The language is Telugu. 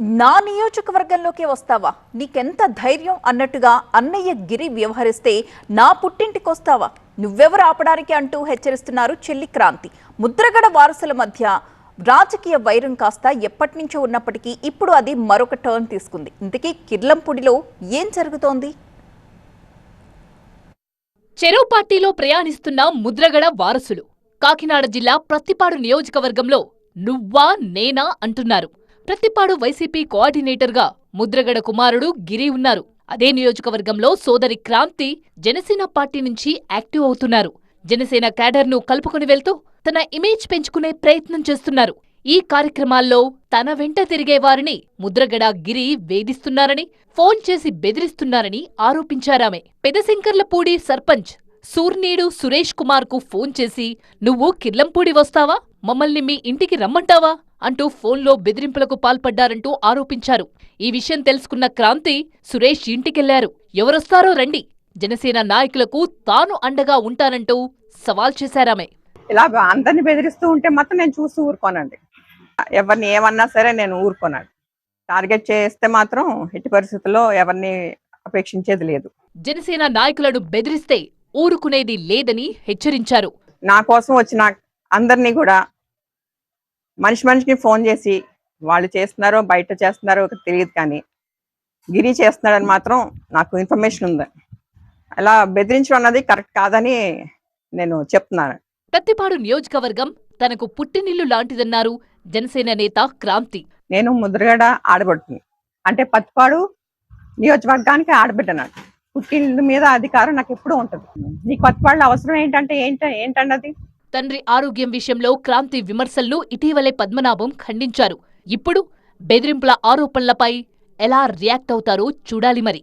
నా నియోజకవర్గంలోకి వస్తావా? నీకెంత ధైర్యం అన్నట్టుగా అన్నయ్య గిరి వ్యవహరిస్తే నా పుట్టింటికి వస్తావా? నువ్వెవరు ఆపడానికి అంటూ హెచ్చరిస్తున్నారు చెల్లి క్రాంతి. ముద్రగడ వారసుల మధ్య రాజకీయ వైరం కాస్త ఎప్పటి నుంచో ఉన్నప్పటికీ ఇప్పుడు అది మరొక టర్న్ తీసుకుంది. ఇంతకీ కిర్లంపూడిలో ఏం జరుగుతోంది? చెరువు పార్టీలో ప్రయాణిస్తున్న ముద్రగడ వారసులు కాకినాడ జిల్లా ప్రత్తిపాడు నియోజకవర్గంలో నువ్వా నేనా అంటున్నారు. ప్రతిపాడు వైసీపీ కోఆర్డినేటర్గా ముద్రగడ కుమారుడు గిరి ఉన్నారు. అదే నియోజకవర్గంలో సోదరి క్రాంతి జనసేన పార్టీ నుంచి యాక్టివ్ అవుతున్నారు. జనసేన క్యాడర్ను కలుపుకుని వెళ్తూ తన ఇమేజ్ పెంచుకునే ప్రయత్నం చేస్తున్నారు. ఈ కార్యక్రమాల్లో తన వెంట తిరిగే వారిని ముద్రగడ గిరి వేధిస్తున్నారని ఫోన్ చేసి బెదిరిస్తున్నారని ఆరోపించారామె. పెదశంకర్లపూడి సర్పంచ్ సూర్నీడు సురేష్ కుమార్కు ఫోన్ చేసి నువ్వు కిర్లంపూడి వస్తావా? మమ్మల్ని మీ ఇంటికి రమ్మంటావా? అంటూ ఫోన్లో బెదిరింపులకు పాల్పడ్డారంటూ ఆరోపించారు. ఈ విషయం తెలుసుకున్న క్రాంతి సురేష్ ఇంటికెళ్ళారు. ఎవరొస్తారో రండి. జనసేన నాయకులకు తాను అండగా ఉంటానంటూ సవాల్ చేశారామె. ఇలా అందరిని బెదిరిస్తూ ఉంటే మాత్రం నేను చూసి ఊరుకోనండి. ఎవరిని ఏమన్నా సరే నేను ఊరుకోనండి. టార్గెట్ చేస్తే మాత్రం ఎట్టి పరిస్థితుల్లో ఎవరిని అపేక్షించేది లేదు. జనసేన నాయకులను బెదిరిస్తే ఊరుకునేది లేదని హెచ్చరించారు. నా కోసం వచ్చిన అందరినీ కూడా మనిషి మనిషికి ఫోన్ చేసి వాళ్ళు చేస్తున్నారో బయట చేస్తున్నారో తెలియదు కానీ గిరి చేస్తున్నాడని మాత్రం నాకు ఇన్ఫర్మేషన్ ఉంది. అలా బెదిరించడం అన్నది కరెక్ట్ కాదని నేను చెప్తున్నాను. ప్రత్తిపాడు నియోజకవర్గం తనకు పుట్టినిల్లు లాంటిదన్నారు జనసేన నేత క్రాంతి. నేను ముద్రగడ ఆడబడుతుంది. అంటే పత్తిపాడు నియోజకవర్గానికి ఆడబిడ్డనాడు పుట్టిల్లు మీద అధికారం నాకు ఎప్పుడూ ఉంటుంది. నీకు పత్తిపాడులో అవసరం ఏంటంటే ఏంట ఏంటన్నది? తండ్రి ఆరోగ్యం విషయంలో క్రాంతి విమర్శలను ఇటీవలే పద్మనాభం ఖండించారు. ఇప్పుడు బెదిరింపుల ఆరోపణలపై ఎలా రియాక్ట్ అవుతారో చూడాలి మరి.